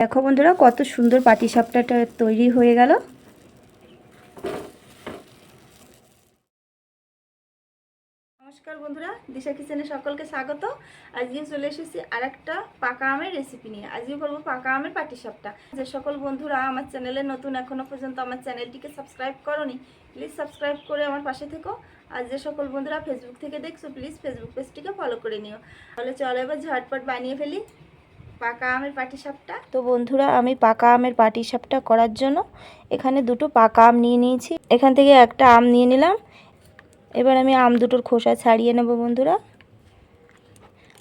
দেখো বন্ধুরা, কত সুন্দর পাটিসাপটাটা তৈরি হয়ে গেল। নমস্কার বন্ধুরা, দিশা কিচেনে সকলকে স্বাগত। আজকে চলে এসেছি আর একটা পাকা আমের রেসিপি নিয়ে। আজকে করব পাকা আমের পাটিসাপটা। যে সকল বন্ধুরা আমার চ্যানেলে নতুন, এখনও পর্যন্ত আমার চ্যানেলটিকে সাবস্ক্রাইব করনি প্লিজ সাবস্ক্রাইব করে আমার পাশে থেকো। আর যে সকল বন্ধুরা ফেসবুক থেকে দেখছ প্লিজ ফেসবুক পেজটিকে ফলো করে নিও। তাহলে চলো এবার ঝটপট বানিয়ে ফেলি। পাকা আমের পাটিসাপটা? তো বন্ধুরা, আমি পাকা আমের পাটিসাপটা করার জন্য এখানে দুটো পাকা আম নিয়ে নিয়েছি। এখান থেকে একটা আম নিয়ে নিলাম। এবার আমি আম দুটোর খোসা ছাড়িয়ে নেব বন্ধুরা।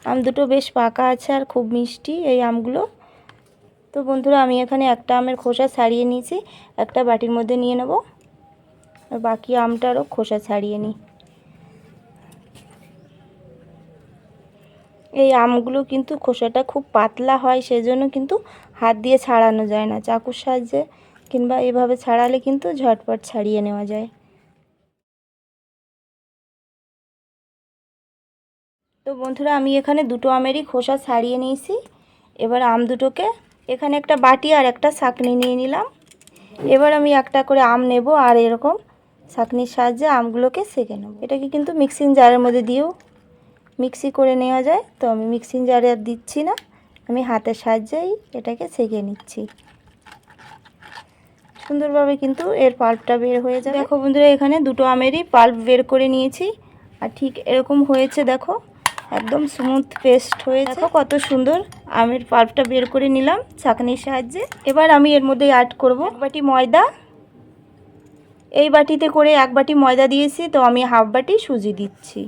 আম দুটো বেশ পাকা আছে আর খুব মিষ্টি এই আমগুলো। তো বন্ধুরা, আমি এখানে একটা আমের খোসা ছাড়িয়ে নিয়েছি। একটা বাটির মধ্যে নিয়ে নেব। আর বাকি আমটারও খোসা ছাড়িয়ে নিই। এই আমগুলো কিন্তু খোসাটা খুব পাতলা হয়, সেজন্য কিন্তু হাত দিয়ে ছাড়ানো যায় না। চাকুর সাহায্যে কিংবা এভাবে ছাড়ালে কিন্তু ঝটপট ছাড়িয়ে নেওয়া যায়। তো বন্ধুরা, আমি এখানে দুটো আমেরই খোসা ছাড়িয়ে নিয়েছি। এবার আম দুটোকে এখানে একটা বাটি আর একটা ছাকনি নিয়ে নিলাম। এবার আমি একটা করে আম নেব আর এরকম ছাকনির সাহায্যে আমগুলোকে সেঁকে নেব। এটাকে কিন্তু মিক্সিং জারের মধ্যে দিয়েও মিক্সি করে নেওয়া যায়। তো আমি মিক্সিং জারে আর দিচ্ছি না। আমি হাতের সাহায্যেই এটাকে সেঁকে নিচ্ছি। সুন্দরভাবে কিন্তু এর পাল্পটা বের হয়ে যায় দেখো বন্ধুরা এখানে দুটো আমেরই পাল্প বের করে নিয়েছি। আর ঠিক এরকম হয়েছে দেখো। একদম স্মুথ পেস্ট হয়ে দেখো কত সুন্দর আমের পাল্পটা বের করে নিলাম ছাঁকনির সাহায্যে। এবার আমি এর মধ্যে অ্যাড করব এক বাটি ময়দা। এই বাটিতে করে এক বাটি ময়দা দিয়েছি তো আমি হাফ বাটি সুজি দিচ্ছি।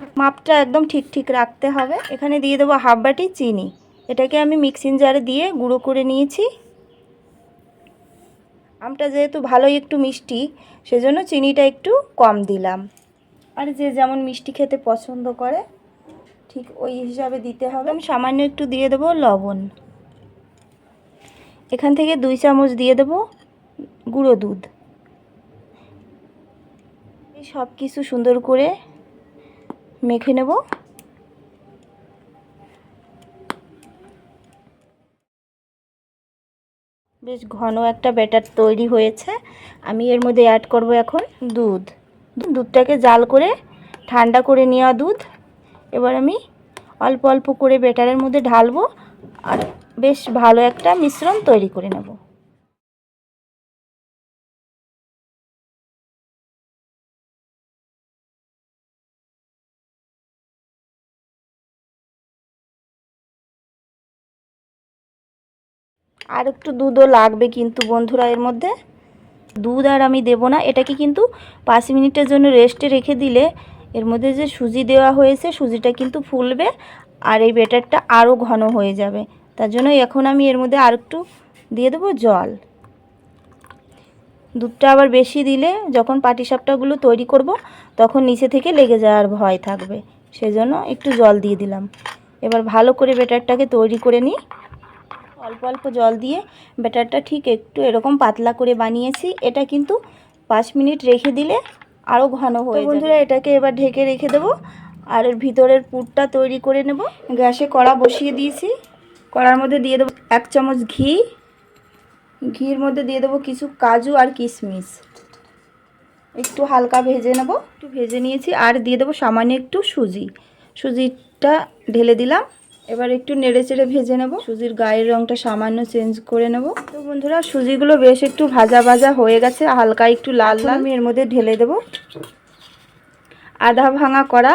মাপটা একদম ঠিক ঠিক রাখতে হবে। এখানে দিয়ে দেবো হাফ বাটি চিনি। এটাকে আমি মিক্সিং জারে দিয়ে গুঁড়ো করে নিয়েছি। আমটা যেহেতু ভালোই একটু মিষ্টি, সেজন্য চিনিটা একটু কম দিলাম। আর যে যেমন মিষ্টি খেতে পছন্দ করে, ঠিক ওই হিসাবে দিতে হবে। আমি সামান্য একটু দিয়ে দেবো লবণ। এখান থেকে দুই চামচ দিয়ে দেবো গুঁড়ো দুধ। সব কিছু সুন্দর করে মেখে নেব। বেশ ঘন একটা ব্যাটার তৈরি হয়েছে। আমি এর মধ্যে অ্যাড করব এখন দুধ। দুধটাকে জাল করে ঠান্ডা করে নেওয়া দুধ। এবার আমি অল্প অল্প করে ব্যাটারের মধ্যে ঢালবো আর বেশ ভালো একটা মিশ্রণ তৈরি করে নেব। আর একটু দুধও লাগবে কিন্তু বন্ধুরা এর মধ্যে। দুধ আর আমি দেবো না। এটাকে কিন্তু পাঁচ মিনিটের জন্য রেস্টে রেখে দিলে এর মধ্যে যে সুজি দেওয়া হয়েছে, সুজিটা কিন্তু ফুলবে আর এই ব্যাটারটা আরও ঘন হয়ে যাবে। তার জন্য এখন আমি এর মধ্যে আর একটু দিয়ে দেবো জল। দুধটা আবার বেশি দিলে যখন পাটিসাপটাগুলো তৈরি করব, তখন নিচে থেকে লেগে যাওয়ার ভয় থাকবে। সেজন্য একটু জল দিয়ে দিলাম। এবার ভালো করে ব্যাটারটাকে তৈরি করে নিই। অল্প অল্প জল দিয়ে ব্যাটারটা ঠিক একটু এরকম পাতলা করে বানিয়েছি। এটা কিন্তু পাঁচ মিনিট রেখে দিলে আরও ঘন হয়ে বন্ধুরা এটাকে এবার ঢেকে রেখে দেবো আর এর ভিতরের পুরটা তৈরি করে নেব। গ্যাসে কড়া বসিয়ে দিয়েছি। কড়ার মধ্যে দিয়ে দেবো এক চামচ ঘি। ঘির মধ্যে দিয়ে দেবো কিছু কাজু আর কিশমিশ। একটু হালকা ভেজে নেব। একটু ভেজে নিয়েছি। আর দিয়ে দেবো সামান্য একটু সুজি। সুজিটা ঢেলে দিলাম। এবার একটু নেড়ে চেড়ে ভেজে নেব। সুজির গায়ের রঙটা সামান্য চেঞ্জ করে নেব। তো বন্ধুরা সুজিগুলো বেশ একটু ভাজা ভাজা হয়ে গেছে হালকা একটু লাল লাল। আমি এর মধ্যে ঢেলে দেব। আধা ভাঙা করা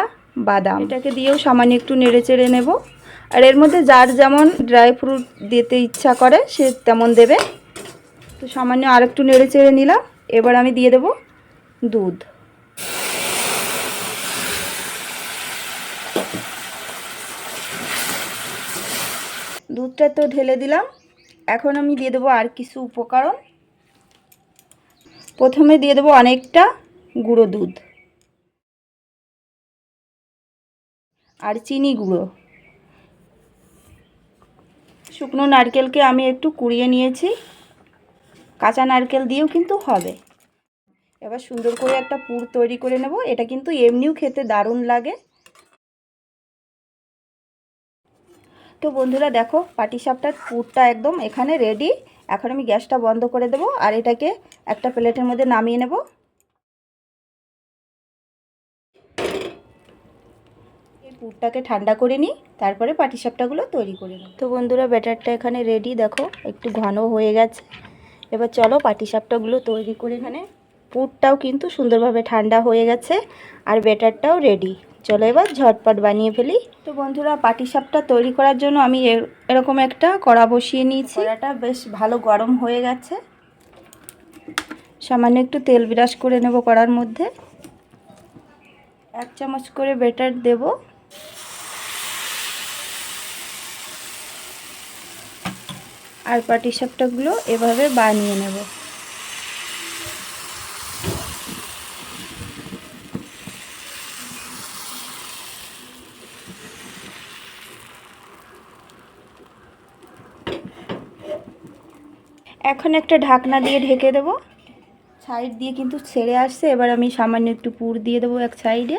বাদাম। এটাকে দিয়েও সামান্য একটু নেড়ে চেড়ে নেব। আর এর মধ্যে যার যেমন ড্রাই ফ্রুট দিতে ইচ্ছা করে সে তেমন দেবে। তো সামান্য আর একটু নেড়ে চেড়ে নিলাম। এবার আমি দিয়ে দেব দুধ। দুধটা তো ঢেলে দিলাম। এখন আমি দিয়ে দেবো আর কিছু উপকরণ। প্রথমে দিয়ে দেবো অনেকটা গুঁড়ো দুধ। আর চিনি গুঁড়ো। শুকনো নারকেলকে আমি একটু কুড়িয়ে নিয়েছি। কাঁচা নারকেল দিয়েও কিন্তু হবে। এবার সুন্দর করে একটা পুর তৈরি করে নেব। এটা কিন্তু এমনিও খেতে দারুণ লাগে। তো বন্ধুরা দেখো পাটিসাপটার পুরটা একদম এখানে রেডি এখন আমি গ্যাসটা বন্ধ করে দেবো আর এটাকে একটা প্লেটের মধ্যে নামিয়ে নেব। পুরটাকে ঠান্ডা করে নিই, তারপরে পাটিসাপটাগুলো তৈরি করে নিই তো বন্ধুরা ব্যাটারটা এখানে রেডি দেখো, একটু ঘন হয়ে গেছে। এবার চলো পাটিসাপটাগুলো তৈরি করে এখানে। পুরটাও কিন্তু সুন্দরভাবে ঠান্ডা হয়ে গেছে আর ব্যাটারটাও রেডি চলো এবার ঝটপট বানিয়ে ফেলি। তো বন্ধুরা পাটিসাপটা তৈরি করার জন্য আমি এ- এরকম একটা কড়া বসিয়ে নিয়েছি। কড়াটা বেশ ভালো গরম হয়ে গেছে। সামান্য একটু তেল বিরাস করে নেব কড়ার মধ্যে। এক চামচ করে বেটার দেব। আর পাটিসাপটাগুলো এভাবে বানিয়ে নেব। এখন একটা ঢাকনা দিয়ে ঢেকে দেব। সাইড দিয়ে কিন্তু ছেড়ে আসছে। এবার আমি সামান্য একটু পুর দিয়ে দেবো এক সাইডে।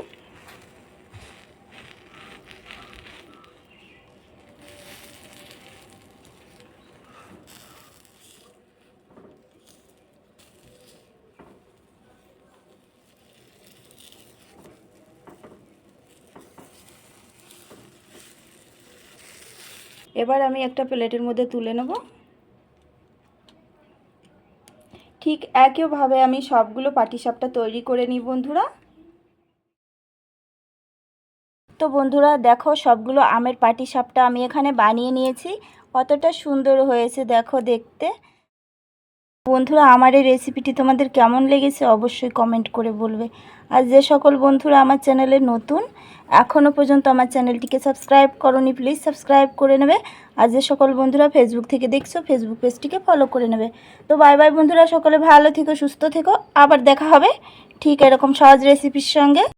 এবার আমি একটা প্লেটের মধ্যে তুলে নেব। ঠিক একইভাবে আমি সবগুলো পাটিসাপটা তৈরি করে নিই, বন্ধুরা। তো বন্ধুরা, দেখো সবগুলো আমের পাটিসাপটা আমি এখানে বানিয়ে নিয়েছি। কতটা সুন্দর হয়েছে, দেখো দেখতে। বন্ধুরা, আমার এই রেসিপিটি তোমাদের কেমন লেগেছে অবশ্যই কমেন্ট করে বলবে। আর যে সকল বন্ধুরা আমার চ্যানেলে নতুন এখনও পর্যন্ত আমার চ্যানেলটিকে সাবস্ক্রাইব করনি প্লিজ সাবস্ক্রাইব করে নেবে। আর যে সকল বন্ধুরা ফেসবুক থেকে দেখছ ফেসবুক পেজটিকে ফলো করে নেবে। তো বাই বাই বন্ধুরা, সকলে ভালো থেকো, সুস্থ থেকো। আবার দেখা হবে ঠিক এরকম সহজ রেসিপির সঙ্গে।